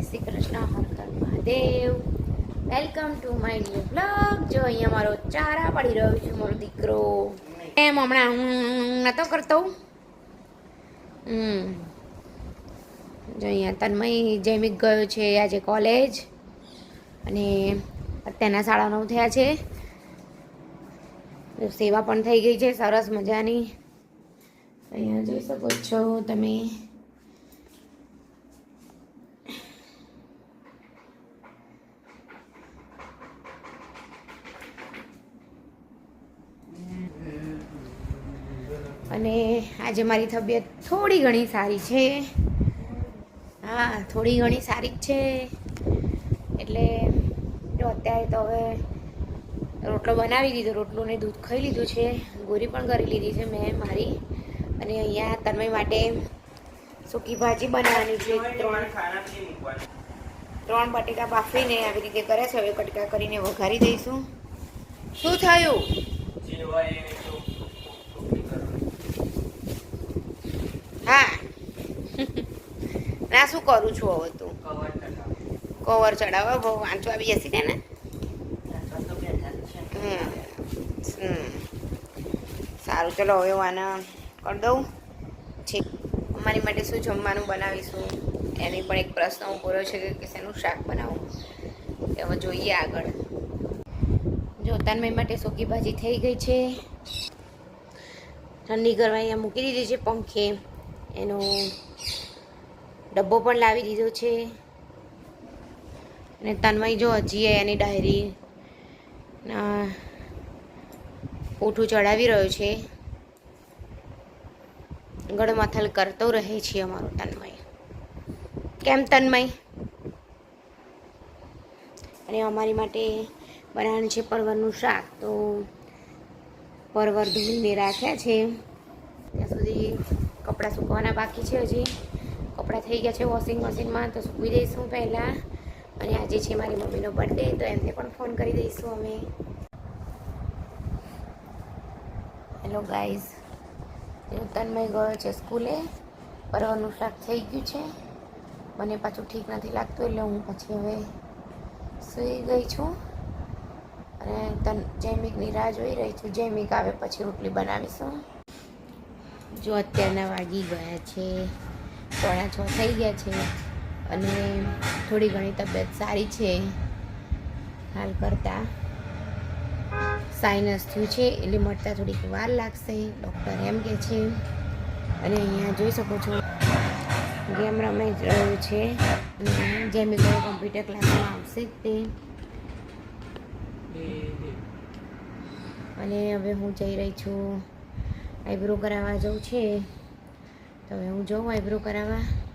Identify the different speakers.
Speaker 1: Shri Krishna, Har Har Mahadev. Welcome to my new blog જો અહીંયા મારો ચારા પડી રહ્યો છે, મારો દીકરો. એમ હમણાં હું નતો કરતો. હમ. જો અહીંયા તન્મય જૈમિક ગયો છે આજે કોલેજ અને અત્યારના સાડા નવ થયા છે. સેવા પણ થઈ ગઈ છે, સરસ મજાની. અહીંયા જોઈ શકો છો તમે. અને આજે મારી તબિયત થોડી ઘણી સારી છે. હા થોડી ઘણી સારી જ છે. એટલે જો અત્યારે તો હવે રોટલો બનાવી દીધો રોટલું ને દૂધ ખાઈ લીધું છે. ગોરી પણ કરી લીધી છે મેં મારી. અને અહીંયા તન્મય માટે સૂકી ભાજી બનાવવાની છે. ત્રણ ત્રણ બટેકા બાફીને આવી રીતે કરે છે. હવે કટકા કરીને વઘારી દઈશું. શું થયું? હા. ના શું કરું છું હવે તું? કવર ચડાવવા બહુ વાંચવા આવી જશે ને. સારું ચલો હવે હું આને કરી દઉં. ઠીક. અમારી માટે શું જમવાનું બનાવીશું? એની પણ એક પ્રશ્ન ઊભો છે કે શેનું શાક બનાવું? તે હવે જોઈએ આગળ. જો તન્મય માટે સૂકી ભાજી થઈ ગઈ છે. ઠંડી કરવા અહીંયા મૂકી દીધી છે પંખે. એનો ડબ્બો પણ લાવી દીધો છે. અને તન્મય જો હજી એની ડાયરી ઓઠું ચડાવી રહ્યો છે. ગળમથલ કરતો રહે છે અમારો તન્મય. કેમ તન્મય? અને અમારી માટે બનાવવાનું છે પરવરનું શાક. તો પરવર ધોઈને રાખ્યા છે. કપડાં સૂકવાના બાકી છે હજી. કપડાં થઈ ગયા છે વોશિંગ મશીનમાં તો સૂકવી દઈશું પહેલાં. અને આજે છે મારી મમ્મીનો બર્થડે તો એમને પણ ફોન કરી દઈશું અમે. હેલો ગાઈઝ તન્મય ગયો છે સ્કૂલે. પરવાનું શાક થઈ ગયું છે. મને પાછું ઠીક નથી લાગતું, એટલે હું પછી હવે સૂઈ ગઈ છું. અને તન જૈમિકની રાહ જોઈ રહી છું. જૈમિક આવે પછી રોટલી બનાવીશું. જો અત્યારના વાગી ગયા છે પોણા છ થઈ ગયા છે અને થોડી ઘણી તબિયત સારી છે. હાલ કરતાં સાઇનસ થયું છે એટલે મળતા થોડીક વાર લાગશે. ડૉક્ટર એમ કે છે. અને અહીંયા જોઈ શકો છો ગેમ રમાઈ રહ્યું છે. અને જેમ કોમ્પ્યુટર ક્લાસમાં આવશે જ તે અને હવે હું જઈ રહી છું. આઈબ્રો કરાવવા જવું છે. તો હવે હું જાઉં આઈબ્રો કરાવવા.